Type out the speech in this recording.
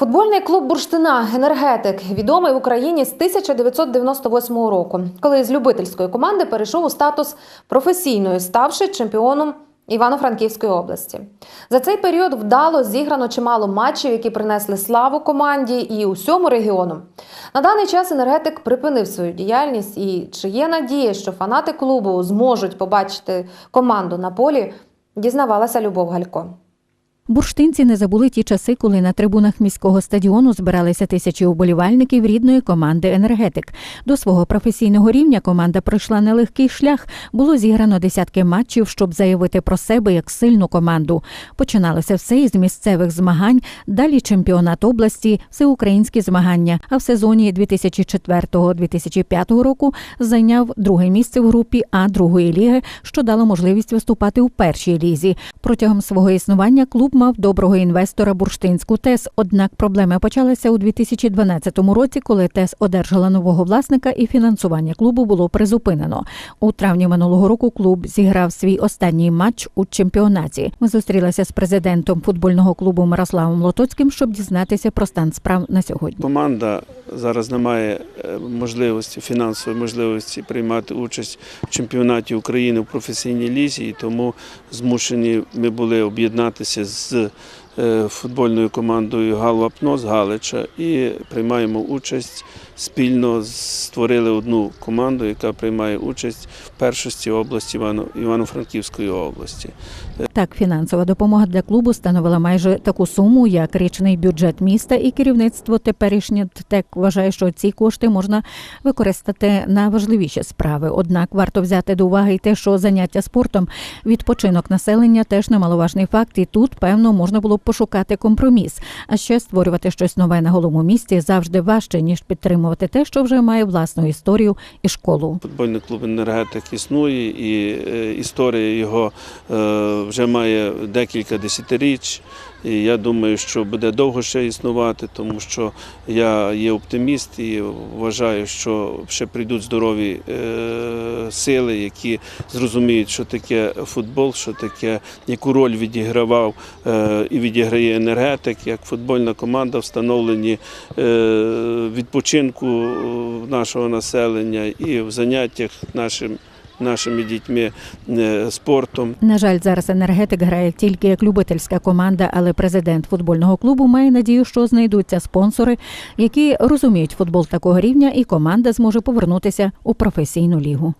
Футбольний клуб Бурштина Енергетик відомий в Україні з 1998 року, коли з любительської команди перейшов у статус професійної, ставши чемпіоном Івано-Франківської області. За цей період вдало зіграно чимало матчів, які принесли славу команді і усьому регіону. На даний час енергетик припинив свою діяльність. І чи є надія, що фанати клубу зможуть побачити команду на полі, дізнавалася Любов Галько. Бурштинці не забули ті часи, коли на трибунах міського стадіону збиралися тисячі уболівальників рідної команди Енергетик. До свого професійного рівня команда пройшла нелегкий шлях. Було зіграно десятки матчів, щоб заявити про себе як сильну команду. Починалося все із місцевих змагань, далі чемпіонат області, всеукраїнські змагання. А в сезоні 2004-2005 року зайняв друге місце в групі А другої ліги, що дало можливість виступати у першій лізі. Протягом свого існування клуб мав доброго інвестора бурштинську ТЕС. Однак проблеми почалися у 2012 році, коли ТЕС одержала нового власника і фінансування клубу було призупинено. У травні минулого року клуб зіграв свій останній матч у чемпіонаті. Ми зустрілися з президентом футбольного клубу Мирославом Лотоцьким, щоб дізнатися про стан справ на сьогодні. Команда зараз не має е, можливості, фінансової можливості приймати участь в чемпіонаті України в професійній лізі, і тому змушені ми були об'єднатися з 是 футбольною командою Галвапно з Галича і приймаємо участь спільно створили одну команду, яка приймає участь в першості області Івано- Івано-Франківської області. Так, фінансова допомога для клубу становила майже таку суму, як річний бюджет міста, і керівництво теперішнє ТЕК вважає, що ці кошти можна використати на важливіші справи. Однак варто взяти до уваги й те, що заняття спортом, відпочинок населення теж немаловажний факт, і тут певно можна було б пошукати компроміс. А ще створювати щось нове на голому місці завжди важче ніж підтримувати те, що вже має власну історію і школу. Футбольний клуб енергетик існує, і е, історія його е, вже має декілька десятиріч. І я думаю, що буде довго ще існувати, тому що я є оптиміст і вважаю, що ще прийдуть здорові е, сили, які зрозуміють, що таке футбол, що таке, яку роль відігравав е, і відіграє енергетик, як футбольна команда в встановленні е, відпочинку нашого населення і в заняттях нашим, нашими дітьми е, спортом. На жаль, зараз енергетик грає тільки як любительська команда, але президент футбольного клубу має надію, що знайдуться спонсори, які розуміють футбол такого рівня, і команда зможе повернутися у професійну лігу.